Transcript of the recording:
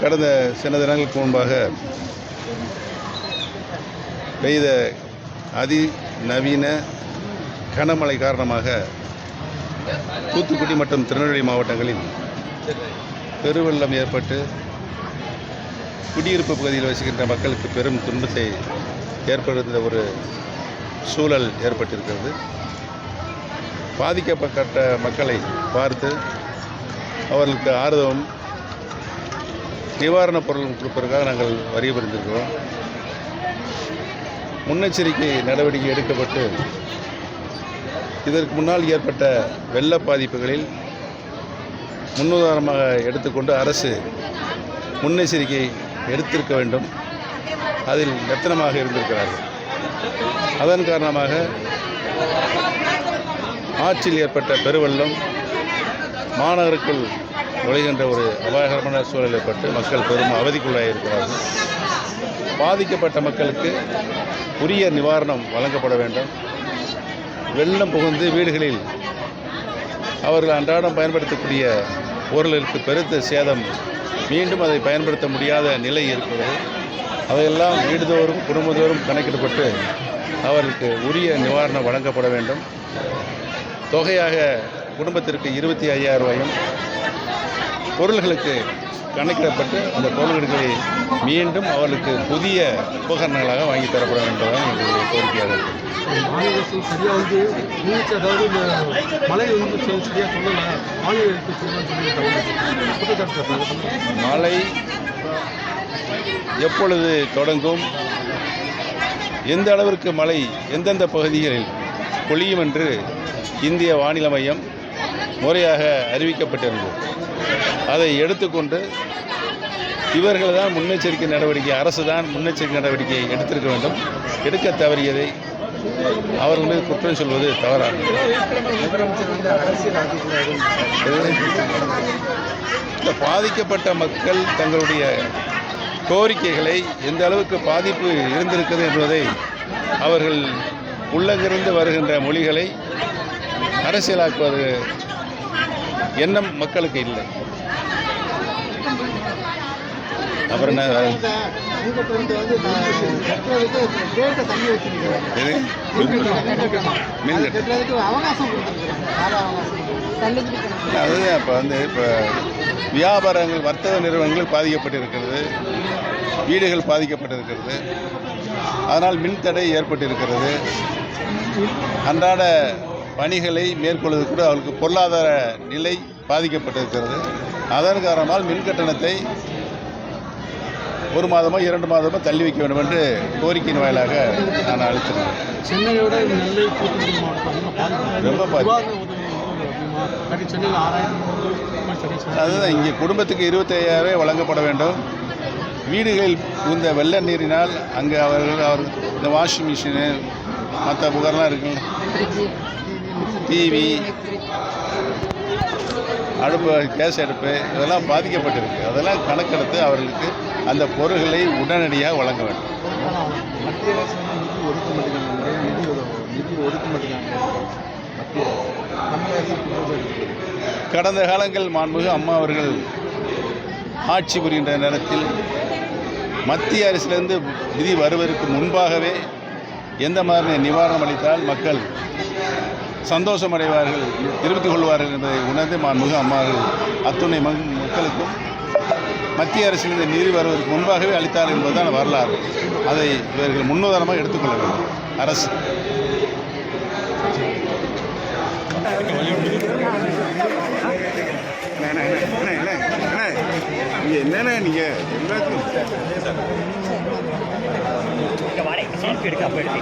கடந்த சில தினங்களுக்கு முன்பாக பெய்த அதி நவீன கனமழை காரணமாக தூத்துக்குடி மற்றும் திருநெல்வேலி மாவட்டங்களில் பெருவெள்ளம் ஏற்பட்டு குடியிருப்பு பகுதியில் வசிக்கின்ற மக்களுக்கு பெரும் துன்பத்தை ஏற்படுத்த ஒரு சூழல் ஏற்பட்டிருக்கிறது. பாதிக்கப்பட்ட மக்களை பார்த்து அவர்களுக்கு ஆர்வம் நிவாரணப் பொருள் கொடுப்பதற்காக நாங்கள் வரிய பிரிந்திருக்கிறோம் முன்னெச்சரிக்கை நடவடிக்கை எடுக்கப்பட்டு இதற்கு முன்னால் ஏற்பட்ட வெள்ள பாதிப்புகளில் முன்னுதாரணமாக எடுத்துக்கொண்டு அரசு முன்னெச்சரிக்கை எடுத்திருக்க வேண்டும். அதில் எத்தனமாக இருந்திருக்கிறார்கள்? அதன் காரணமாக ஆற்றில் ஏற்பட்ட பெருவெள்ளம் மாநகருக்குள் நுழைகின்ற ஒரு அபாயகரமான சூழல் பட்டு மக்கள் பெரும் அவதிக்குள்ளாக இருக்கிறார்கள். பாதிக்கப்பட்ட மக்களுக்கு உரிய நிவாரணம் வழங்கப்பட வேண்டும். வெள்ளம் புகுந்து வீடுகளில் அவர்கள் அன்றாடம் பயன்படுத்தக்கூடிய பொருளுக்கு பெருத்த சேதம் மீண்டும் அதை பயன்படுத்த முடியாத நிலை இருக்கிறது. அதையெல்லாம் வீடுதோறும் குடும்பத்தோறும் கணக்கிடப்பட்டு அவர்களுக்கு உரிய நிவாரணம் வழங்கப்பட வேண்டும். தொகையாக குடும்பத்திற்கு இருபத்தி ஐயாயிரம் ரூபாயும் பொருள்களுக்கு கணக்கிடப்பட்டு அந்த பொருள்களை மீண்டும் அவர்களுக்கு புதிய உபகரணங்களாக வாங்கி தரப்பட வேண்டும் எங்களுடைய கோரிக்கையாக இருக்குது மாநில அரசு சரியாக வந்து அதாவது இந்த மழை சொல்லலை. மாநில அரசு சார் மழை எப்பொழுது தொடங்கும்? எந்த அளவிற்கு மழை எந்தெந்த பகுதிகளில் பொழியும் என்று இந்திய வானிலை மையம் முறையாக அறிவிக்கப்பட்டிருந்தது. அதை எடுத்துக்கொண்டு இவர்கள் தான் முன்னெச்சரிக்கை நடவடிக்கை அரசு தான் முன்னெச்சரிக்கை நடவடிக்கை எடுத்திருக்க வேண்டும். எடுக்க தவறியதை அவர்கள் மீது குற்றம் சொல்வது தவறாகும் இந்த பாதிக்கப்பட்ட மக்கள் தங்களுடைய கோரிக்கைகளை எந்த அளவுக்கு பாதிப்பு இருந்திருக்கிறது என்பதை அவர்கள் உள்ளங்கிருந்து வருகின்ற மொழிகளை அரசியலாக்குவது எண்ணம் மக்களுக்கு இல்லை. அப்புறம் என்ன? வந்து அதுதான் இப்போ வந்து இப்போ வியாபாரங்கள் வர்த்தக நிறுவனங்கள் பாதிக்கப்பட்டிருக்கிறது. வீடுகள் பாதிக்கப்பட்டிருக்கிறது. அதனால் மின்தடை ஏற்பட்டிருக்கிறது. அன்றாட பணிகளை மேற்கொள்வது கூட அவர்களுக்கு பொருளாதார நிலை பாதிக்கப்பட்டிருக்கிறது. அதன் காரணமாக மின் கட்டணத்தை ஒரு மாதமோ இரண்டு மாதமோ தள்ளி வைக்க வேண்டும் என்று கோரிக்கையின் வாயிலாக நான் அளித்திருக்கிறேன் சென்னையோட நெல்லை ரொம்ப அதுதான் இங்கே குடும்பத்துக்கு இருபத்தையாயிரம் வழங்கப்பட வேண்டும். வீடுகளில் இந்த வெள்ள நீரினால் அங்கே அவர்கள் அவர் இந்த வாஷிங் மிஷினு மற்ற புகார்லாம் இருக்குல்ல. டிவி அடுப்பு கேஸ் அடுப்பு இதெல்லாம் பாதிக்கப்பட்டிருக்கு. அதெல்லாம் கணக்கெடுத்து அவர்களுக்கு அந்த பொருள்களை உடனடியாக வழங்க வேண்டும். மத்திய அரசு நிதி ஒதுக்க நிதி நிதி மத்திய அரசு. குற்றச்சாட்டு கடந்த காலங்கள் மாண்புமிகு அம்மா அவர்கள் ஆட்சி புரிகின்ற நேரத்தில் மத்திய அரசிலிருந்து நிதி வருவதற்கு முன்பாகவே எந்த மாதிரி நிவாரணம் அளித்தால் மக்கள் சந்தோஷம் அடைவார்கள் தெரிவித்துக் கொள்வார்கள் என்பதை உணர்ந்து மாண்புமிகு அம்மா அத்துணை மக்களுக்கும் மத்திய அரசிலிருந்து நிதி வருவதற்கு முன்பாகவே அளித்தார் என்பதுதான் வரலாறு. அதை இவர்கள் முன்னுதாரணமாக எடுத்துக்கொள்ள வேண்டும். அரசு. என்னென்ன நீங்கள் எல்லாத்துக்கும். செல்ஃபி எடுக்க அப்போ எடுத்து